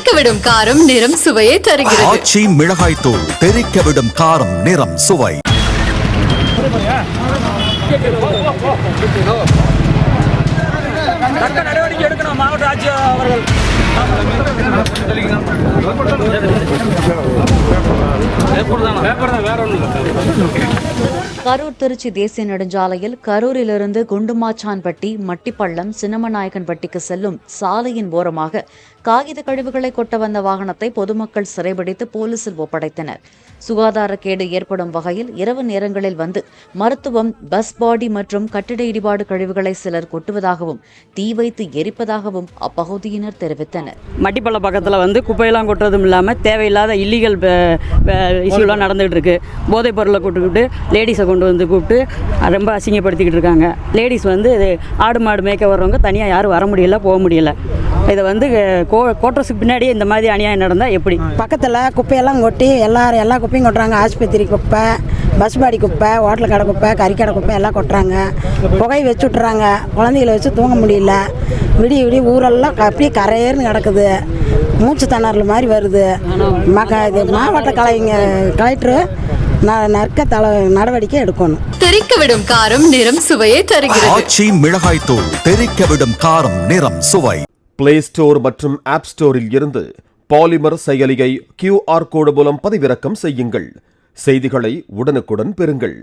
தெறிக்கவிடும் காரம் நிறம் சுவையை தருகிறது. ஆச்சி மிளகாய் தூள் தெறிக்க விடும் காரம் நிறம் சுவை. நடவடிக்கை எடுக்கணும் மாவட்ட ஆட்சியர் அவர்கள் கரூர் திருச்சி தேசிய நெடுஞ்சாலையில் கரூரிலிருந்து குண்டுமாச்சான்பட்டி மட்டிப்பள்ளம் சின்னமநாயக்கன்பட்டிக்கு செல்லும் சாலையின் ஓரமாக காகித கழிவுகளை கொட்ட வந்த வாகனத்தை பொதுமக்கள் சிறைபிடித்து போலீசில் ஒப்படைத்தனர். சுகாதாரக்கேடு ஏற்படும் வகையில் இரவு நேரங்களில் வந்து மருத்துவம் பஸ் பாடி மற்றும் கட்டிட இடிபாடு கழிவுகளை சிலர் கொட்டுவதாகவும் தீ வைத்து எரிப்பதாகவும் அப்பகுதியினர் தெரிவித்தனர். மட்டிப்பள்ள பக்கத்தில் வந்து குப்பையெல்லாம் கொட்டுறதும் இல்லாமல் தேவையில்லாத இல்லீகல் இஷ்யூலாம் நடந்துகிட்டு இருக்கு. போதைப் பொருளை கூப்பிட்டுக்கிட்டு லேடிஸை கொண்டு வந்து கூப்பிட்டு ரொம்ப அசிங்கப்படுத்திக்கிட்டு இருக்காங்க. லேடிஸ் வந்து இது ஆடு மாடு மேய்க்க வர்றவங்க தனியாக யாரும் வர முடியல போக முடியல. இதை வந்து கோ கோட்டர்ஸுக்கு பின்னாடியே இந்த மாதிரி அநியாயம் நடந்தால் எப்படி? பக்கத்தில் குப்பையெல்லாம் கொட்டி எல்லாரும் எல்லா குப்பையும் கொட்டுறாங்க. ஆஸ்பத்திரி குப்பை பஸ் பாடி குப்பை ஹோட்டல் கடை குப்பை கறிக்கடை குப்பை எல்லாம் கொட்டுறாங்க. புகை வச்சு விட்றாங்க குழந்தைகளை வச்சு தூங்க முடியல. விடிய விடிய ஊரெல்லாம் அப்படியே கரையேறுன்னு கிடக்குது மூச்சு திணறல் மாதிரி வருது. மக இது மாவட்ட கலைங்க கலெக்டரு ந நற்க தல நடவடிக்கை எடுக்கணும். தெறிக்கவிடும் காரம் நிறம் சுவையை தருகிறது. ஆச்சி மிளகாய் தூள் தெறிக்க விடும் காரம் நிறம் சுவை. பிளே ஸ்டோர் மற்றும் ஆப் ஸ்டோரில் இருந்து பாலிமர் செயலியை கியூஆர் கோடு மூலம் பதிவிறக்கம் செய்யுங்கள். செய்திகளை உடனுக்குடன் பெறுங்கள்.